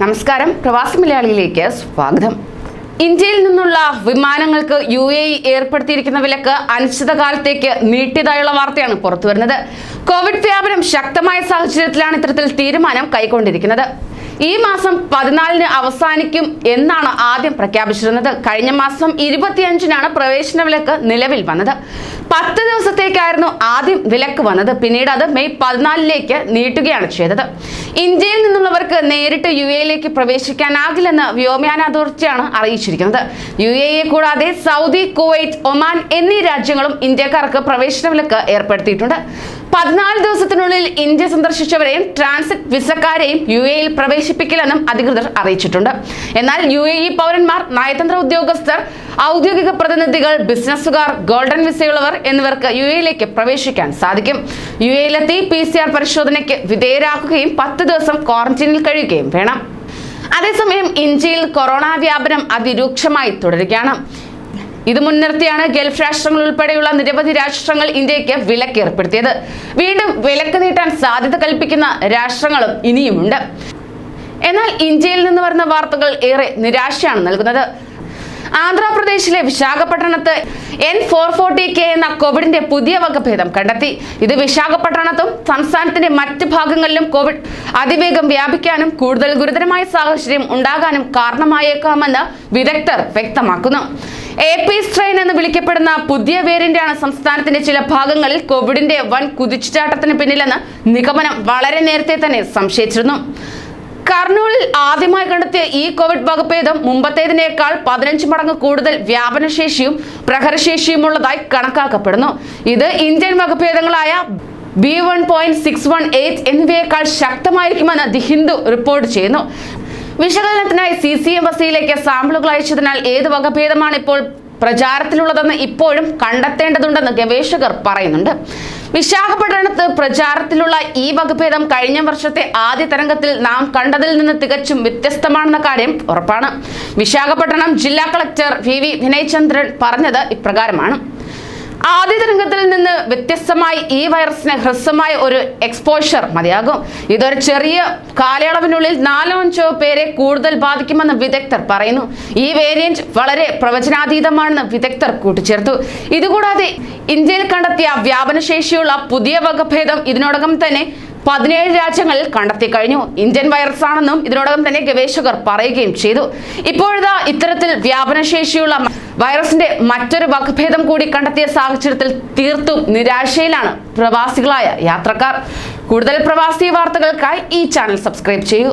നമസ്കാരം. പ്രവാസി മലയാളിയിലേക്ക് സ്വാഗതം. ഇന്ത്യയിൽ നിന്നുള്ള വിമാനങ്ങൾക്ക് യു എ ഇ ഏർപ്പെടുത്തിയിരിക്കുന്ന വിലക്ക് അനിശ്ചിതകാലത്തേക്ക് നീട്ടിയതായുള്ള വാർത്തയാണ് പുറത്തുവരുന്നത്. കോവിഡ് വ്യാപനം ശക്തമായ സാഹചര്യത്തിലാണ് ഇത്തരത്തിൽ തീരുമാനം കൈക്കൊണ്ടിരിക്കുന്നത്. ഈ മാസം പതിനാലിന് അവസാനിക്കും എന്നാണ് ആദ്യം പ്രഖ്യാപിച്ചിരുന്നത്. കഴിഞ്ഞ മാസം ഇരുപത്തിയഞ്ചിനാണ് പ്രവേശന വിലക്ക് നിലവിൽ വന്നത്. പത്ത് ദിവസത്തേക്കായിരുന്നു ആദ്യം വിലക്ക് വന്നത്. പിന്നീട് അത് മെയ് പതിനാലിലേക്ക് നീട്ടുകയാണ് ചെയ്തത്. ഇന്ത്യയിൽ നിന്നുള്ളവർക്ക് നേരിട്ട് യു എയിലേക്ക് പ്രവേശിക്കാനാകില്ലെന്ന് വ്യോമയാന അതോറിറ്റിയാണ് അറിയിച്ചിരിക്കുന്നത്. യു എ ഇയെ കൂടാതെ സൗദി കുവൈറ്റ് ഒമാൻ എന്നീ രാജ്യങ്ങളും ഇന്ത്യക്കാർക്ക് പ്രവേശന വിലക്ക് ഏർപ്പെടുത്തിയിട്ടുണ്ട്. പതിനാല് ദിവസത്തിനുള്ളിൽ ഇന്ത്യ സന്ദർശിച്ചവരെയും ട്രാൻസിറ്റ് വിസക്കാരെയും യു എയിൽ പ്രവേശിപ്പിക്കില്ലെന്നും അധികൃതർ അറിയിച്ചിട്ടുണ്ട്. എന്നാൽ യു എ ഇ പൗരന്മാർ നയതന്ത്ര ഉദ്യോഗസ്ഥർ ഔദ്യോഗിക പ്രതിനിധികൾ ബിസിനസ്സുകാർ ഗോൾഡൻ വിസയുള്ളവർ എന്നിവർക്ക് യു എയിലേക്ക് പ്രവേശിക്കാൻ സാധിക്കും. യു എയിലെത്തി പി സി ആർ പരിശോധനയ്ക്ക് വിധേയരാക്കുകയും പത്ത് ദിവസം ക്വാറന്റീനിൽ കഴിയുകയും വേണം. അതേസമയം ഇന്ത്യയിൽ കൊറോണ വ്യാപനം അതിരൂക്ഷമായി തുടരുകയാണ്. ഇത് മുൻനിർത്തിയാണ് ഗൾഫ് രാഷ്ട്രങ്ങൾ ഉൾപ്പെടെയുള്ള നിരവധി രാഷ്ട്രങ്ങൾ ഇന്ത്യയ്ക്ക് വിലക്ക് ഏർപ്പെടുത്തിയത്. വീണ്ടും വിലക്ക് നീട്ടാൻ സാധ്യത കൽപ്പിക്കുന്ന രാഷ്ട്രങ്ങളും ഇനിയുമുണ്ട്. എന്നാൽ ഇന്ത്യയിൽ നിന്ന് വരുന്ന വാർത്തകൾ ഏറെ നിരാശയാണ് നൽകുന്നത്. ആന്ധ്രാപ്രദേശിലെ വിശാഖപട്ടണത്ത് എൻ ഫോർ ഫോർട്ടി കെ എന്ന കോവിഡിന്റെ പുതിയ വകഭേദം കണ്ടെത്തി. ഇത് വിശാഖപട്ടണത്തും സംസ്ഥാനത്തിന്റെ മറ്റ് ഭാഗങ്ങളിലും കോവിഡ് അതിവേഗം വ്യാപിക്കാനും കൂടുതൽ ഗുരുതരമായ സാഹചര്യം ഉണ്ടാകാനും കാരണമായേക്കാമെന്ന് വിദഗ്ധർ വ്യക്തമാക്കുന്നു. എ പി സ്ട്രെയിൻ എന്ന് വിളിക്കപ്പെടുന്ന പുതിയ വേരിയന്റാണ് സംസ്ഥാനത്തിന്റെ ചില ഭാഗങ്ങളിൽ കോവിഡിന്റെ വൻ കുതിച്ചുചാട്ടത്തിന് പിന്നിലെന്ന് നിഗമനം വളരെ നേരത്തെ തന്നെ സംശയിച്ചിരുന്നു. കർണൂലിൽ ആദ്യമായി കണ്ടെത്തിയ ഈ കോവിഡ് വകഭേദം മുമ്പത്തേതിനേക്കാൾ പതിനഞ്ച് മടങ്ങ് കൂടുതൽ വ്യാപനശേഷിയും പ്രഹരശേഷിയുമുള്ളതായി കണക്കാക്കപ്പെടുന്നു. ഇത് Indian വകഭേദങ്ങളായ B one point six one eight എന്നിവയേക്കാൾ ശക്തമായിരിക്കുമെന്ന് ദി ഹിന്ദു റിപ്പോർട്ട് ചെയ്യുന്നു. വിശകലനത്തിനായി സി സി എം ബസിയിലേക്ക് സാമ്പിളുകൾ അയച്ചതിനാൽ ഏത് വകഭേദമാണ് ഇപ്പോൾ പ്രചാരത്തിലുള്ളതെന്ന് ഇപ്പോഴും കണ്ടെത്തേണ്ടതുണ്ടെന്ന് ഗവേഷകർ പറയുന്നുണ്ട്. വിശാഖപട്ടണത്ത് പ്രചാരത്തിലുള്ള ഈ വകഭേദം കഴിഞ്ഞ വർഷത്തെ ആദ്യ തരംഗത്തിൽ നാം കണ്ടതിൽ നിന്ന് തികച്ചും വ്യത്യസ്തമാണെന്ന കാര്യം ഉറപ്പാണ്. വിശാഖപട്ടണം ജില്ലാ കളക്ടർ വി വി വിനയചന്ദ്രൻ പറഞ്ഞത് ഇപ്രകാരമാണ്. ആദ്യ തരംഗത്തിൽ നിന്ന് വ്യത്യസ്തമായി ഈ വൈറസിന് ഹ്രസ്വമായ ഒരു എക്സ്പോഷർ മതിയാകും. ഇതൊരു ചെറിയ കാലയളവിനുള്ളിൽ നാലോ അഞ്ചോ പേരെ കൂടുതൽ ബാധിക്കുമെന്ന് വിദഗ്ധർ പറയുന്നു. ഈ വേരിയന്റ് വളരെ പ്രവചനാതീതമാണെന്ന് വിദഗ്ധർ കൂട്ടിച്ചേർത്തു. ഇതുകൂടാതെ ഇന്ത്യയിൽ കണ്ടെത്തിയ വ്യാപനശേഷിയുള്ള പുതിയ വകഭേദം ഇതിനോടകം തന്നെ പതിനേഴ് രാജ്യങ്ങളിൽ കണ്ടെത്തി കഴിഞ്ഞു. ഇന്ത്യൻ വൈറസ് ആണെന്നും ഇതിനോടകം തന്നെ ഗവേഷകർ പറയുകയും ചെയ്തു. ഇപ്പോഴത്തെ ഇത്തരത്തിൽ വ്യാപനശേഷിയുള്ള വൈറസിന്റെ മറ്റൊരു വകഭേദം കൂടി കണ്ടെത്തിയ സാഹചര്യത്തിൽ തീർത്തും നിരാശയിലാണ് പ്രവാസികളായ യാത്രക്കാർ. കൂടുതൽ പ്രവാസി വാർത്തകൾക്കായി ഈ ചാനൽ സബ്സ്ക്രൈബ് ചെയ്യൂ.